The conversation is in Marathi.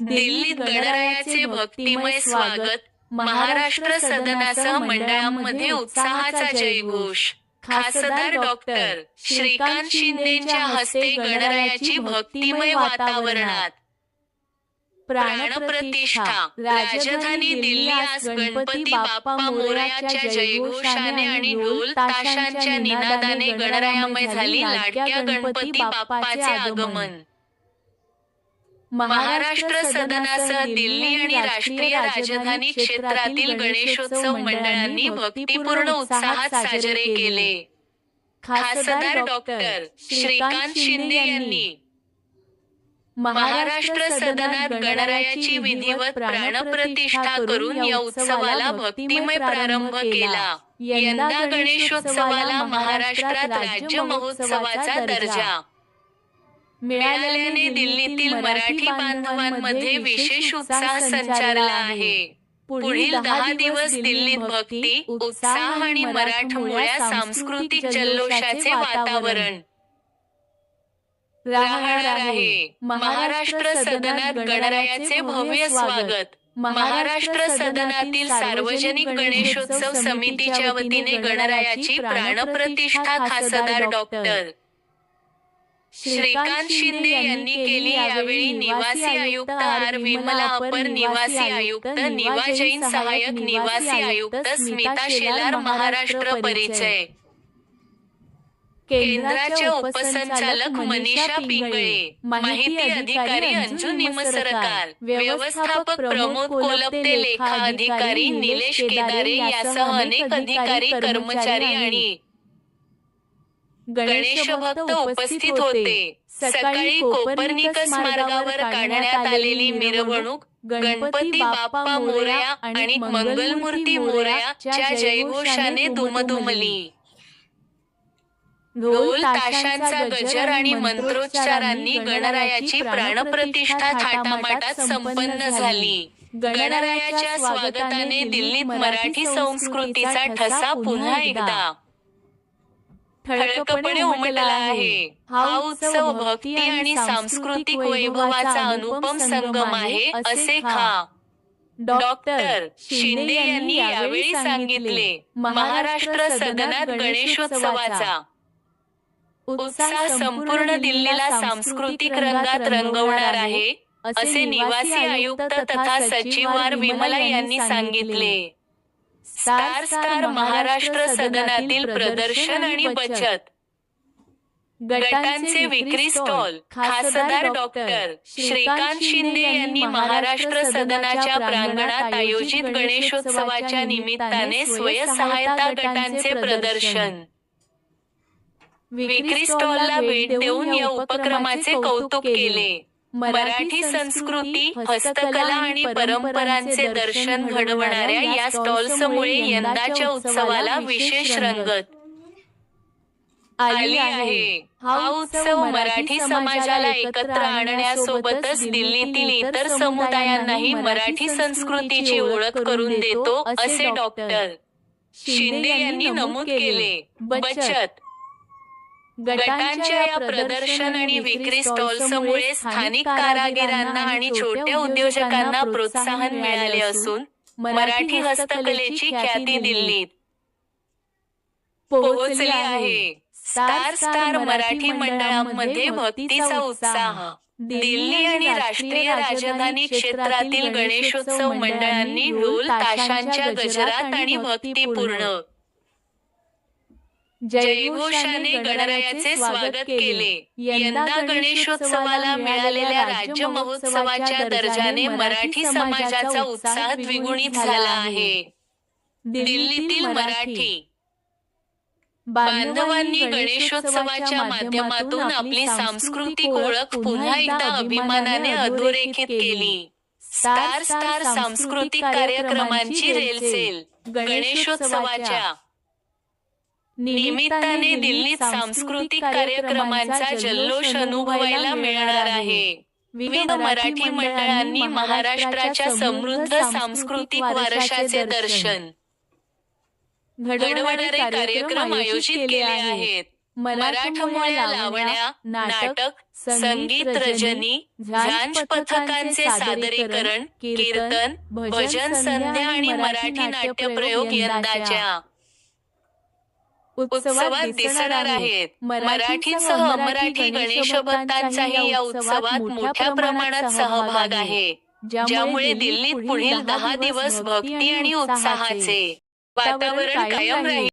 दिल्लीत गणरायाचे भक्तिमय स्वागत महाराष्ट्र सदनासह मंडळांमध्ये उत्साहाचा जयघोष. खासदार डॉक्टर श्रीकांत शिंदेच्या हस्ते गणरायाची भक्तिमय वातावरणात प्राणप्रतिष्ठा. राजधानी दिल्ली आज गणपती बाप्पा मोरयाच्या जयघोषाने आणि ढोल ताशांच्या निनादाने गणरायामय झाली लाडक्या गणपती बाप्पाचे आगमन. महाराष्ट्र सदनासह दिल्ली आणि राष्ट्रीय राजधानी क्षेत्रातील गणेशोत्सव मंडळांनी भक्तिपूर्ण उत्साहात साजरे केले. खासदार डॉक्टर श्रीकांत शिंदे यांनी महाराष्ट्र सदनात गणरायाची विधिवत प्राणप्रतिष्ठा करून या उत्सवाला भक्तिमय प्रारंभ केला. यंदा गणेशोत्सवाला महाराष्ट्रात राज्य महोत्सवाचा दर्जा. मिळाल्याने दिल्लीतील मराठी बांधवांमध्ये विशेष उत्साह संचारला आहे. पुढील दहा दिवस दिल्लीत भक्ती उत्साह आणि मराठमोळ्या सांस्कृतिक जल्लोषाचे वातावरण. राहणार आहे. महाराष्ट्र सदनात गणरायाचे भव्य स्वागत. महाराष्ट्र सदनातील सार्वजनिक गणेशोत्सव समितीच्या वतीने गणरायाची प्राणप्रतिष्ठा खासदार डॉक्टर. श्रीकांत शिंदे यांनी केली यावेळी निवासी आयुक्त आर विमला अपर निवासी आयुक्त निवा जैन सहाय्यक निवासी आयुक्त स्मिता शेलार महाराष्ट्र परिचय. केंद्राच्या उपसंचालक मनीषा पिंगळे. माहिती अधिकारी अंजू निमसरकार व्यवस्थापक प्रमोद कोलपते लेखा अधिकारी निलेश केदारे यासह अनेक अधिकारी कर्मचारी आणि गणेश भक्त उपस्थित होते. सकाळी कोपर्निकस मार्गावर काढण्यात आलेली मिरवणूक गणपती बाप्पा मोरया आणि मंगलमूर्ती मोरया च्या जयघोषाने दुमदुमली. ढोल ताशांचा गजर आणि मंत्रोच्चारांनी गणरायाची प्राणप्रतिष्ठा थाटामाटात संपन्न झाली. गणरायाच्या स्वागताने दिल्लीत मराठी संस्कृतीचा ठसा पुन्हा एकदा. ठळकपणे उमटला आहे. हा उत्सव भक्ती आणि सांस्कृतिक वैभवाचा अनुपम संगम आहे असे खा. डॉक्टर शिंदे यांनी यावेळी सांगितले. महाराष्ट्र सदनात गणेशोत्सवाचा. उत्साह संपूर्ण दिल्लीला सांस्कृतिक रंगात रंगवणार आहे असे निवासी आयुक्त तथा सचिव आर विमला यांनी सांगितले. स्टार स्टार महाराष्ट्र सदनातील प्रदर्शन आणि बचत. गटांचे विक्री स्टॉल. खासदार डॉक्टर श्रीकांत शिंदे यांनी महाराष्ट्र सदनाच्या प्रांगणात आयोजित गणेशोत्सवाच्या निमित्ताने स्वयंसहायता गटांचे प्रदर्शन. विक्री स्टॉलला भेट देऊन या उपक्रमाचे कौतुक केले. मराठी संस्कृती हस्तकला आणि परंपरांचे दर्शन घडवणाऱ्या या स्टॉल्समुळे यंदाच्या उत्सवाला विशेष रंगत आली आहे. हा उत्सव मराठी समाजाला एकत्र आणण्यासोबतच दिल्लीतील इतर समुदायांनाही मराठी संस्कृतीची ओळख करून देतो असे डॉक्टर शिंदे यांनी नमूद केले. बचत. गटांच्या या प्रदर्शन आणि विक्री स्टॉल्समुळे स्थानिक कारागिरांना आणि छोट्या उद्योजकांना प्रोत्साहन मिळाले असून मराठी हस्तकलेची ख्याती दिल्लीत. पोहोचली आहे. स्टार स्टार मराठी मंडळांमध्ये भक्तीचा उत्साह. दिल्ली आणि राष्ट्रीय राजधानी क्षेत्रातील गणेशोत्सव मंडळांनी ढोल ताशांच्या गजरात आणि भक्तीपूर्ण जयघोषाने गणरायाचे स्वागत केले. यंदा गणेशोत्सवाला मिळालेल्या राज्य महोत्सवाच्या दर्जाने मराठी समाजाचा उत्साह द्विगुणित झाला आहे. दिल्लीतील मराठी. बांधवांनी गणेशोत्सवाच्या माध्यमातून आपली सांस्कृतिक ओळख पुन्हा एकदा अभिमानाने अधोरेखित केली. स्टार स्टार सांस्कृतिक कार्यक्रमांची रेलसेल गणेशोत्सवाच्या निमित्ताने दिल्लीत सांस्कृतिक कार्यक्रमांचा जल्लोष अनुभवायला मिळणार आहे. विविध मराठी मंडळांनी महाराष्ट्राच्या समृद्ध सांस्कृतिक वारशाचे दर्शन. घडवणारे कार्यक्रम आयोजित केले आहेत. मराठमोळ्या लावण्या नाटक संगीत रजनी झांज पथकांचे सादरीकरण कीर्तन भजन संध्या आणि मराठी नाट्यप्रयोग यंदाच्या. उत्सवात दिसणार आहेत. मराठीसह अमराठी गणेश भक्तांचाही या उत्सवात मोठ्या प्रमाणात सहभाग आहे. ज्यामुळे दिल्लीत पुढील दहा दिवस भक्ती आणि उत्साहाचे वातावरण कायम राहील.